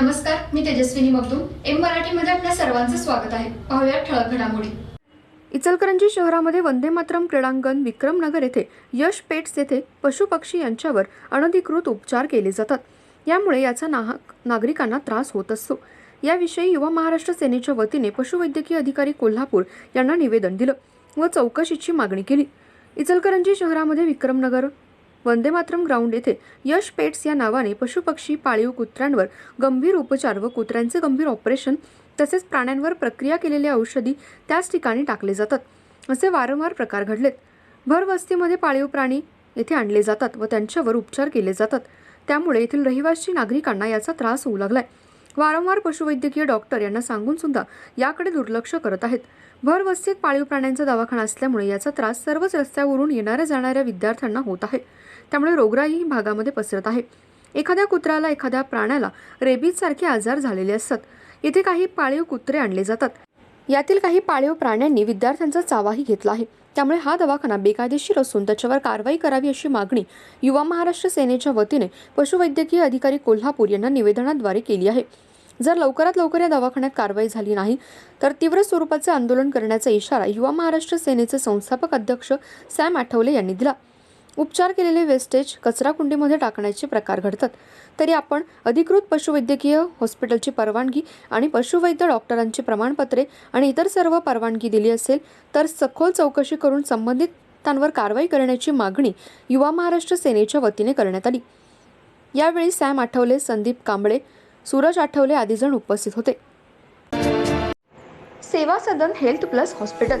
नमस्कार मी तेजस्विनी मगदूम. एम मराठीमध्ये आपल्या सर्वांचं स्वागत आहे. पाहूया ठळक घडामोडी. इचलकरंजी शहरामध्ये वंदे मातरम क्रीडांगण विक्रमनगर येथे यश पेट्स येथे पशुपक्षी यांच्यावर अनधिकृत उपचार केले जातात. यामुळे याचा नाहक नागरिकांना त्रास होत असतो. याविषयी युवा महाराष्ट्र सेनेच्या वतीने पशुवैद्यकीय अधिकारी कोल्हापूर यांना निवेदन दिलं व चौकशीची मागणी केली. इचलकरंजी शहरामध्ये विक्रमनगर वंदे मातरम ग्राउंड येथे यश पेट्स या नावाने पशुपक्षी पाळीव कुत्र्यांवर गंभीर उपचार व कुत्र्यांचे गंभीर ऑपरेशन तसेच प्राण्यांवर प्रक्रिया केलेल्या औषधी त्याच ठिकाणी टाकले जातात. असे वारंवार प्रकार घडलेत. भरवस्तीमध्ये पाळीव प्राणी येथे आणले जातात व त्यांच्यावर उपचार केले जातात. त्यामुळे येथील रहिवासी नागरिकांना याचा त्रास होऊ लागलाय. वारंवार पशुवैद्यकीय डॉक्टर यांना सांगून सुद्धा याकडे दुर्लक्ष करत आहेत. भरवस्तीत पाळीव प्राण्यांचा दवाखाना असल्यामुळे याचा त्रास सर्वच रस्त्यावरून येणाऱ्या जाणाऱ्या विद्यार्थ्यांना होत आहे. त्यामुळे रोगराई ही भागामध्ये पसरत आहे. एखाद्या कुत्र्याला एखाद्या प्राण्याला रेबीज सारखे आजार झालेले असतात. येथे काही पाळीव कुत्रे आणले जातात. यातील काही पाळीव प्राण्यांनी विद्यार्थ्यांचा चावाही घेतला आहे. त्यामुळे हा दवाखाना बेकायदेशीर असून त्याच्यावर कारवाई करावी अशी मागणी युवा महाराष्ट्र सेनेच्या वतीने पशुवैद्यकीय अधिकारी कोल्हापूर यांना निवेदनाद्वारे केली आहे. जर लवकरात लवकर या दवाखान्यात कारवाई झाली नाही तर तीव्र स्वरूपाचे आंदोलन करण्याचा इशारा युवा महाराष्ट्र सेनेचे संस्थापक अध्यक्ष सॅम आठवले यांनी दिला. उपचार केलेले वेस्टेज कचराकुंडीमध्ये टाकण्याचे प्रकार घडतात. तरी आपण अधिकृत पशुवैद्यकीय हॉस्पिटलची परवानगी आणि पशुवैद्य डॉक्टरांची प्रमाणपत्रे आणि इतर सर्व परवानगी दिली असेल तर सखोल चौकशी करून संबंधितांवर कारवाई करण्याची मागणी युवा महाराष्ट्र सेनेच्या वतीने करण्यात आली. यावेळी सॅम आठवले संदीप कांबळे सूरज आठवले आदी जण उपस्थित होते. Seva Sadan health plus hospital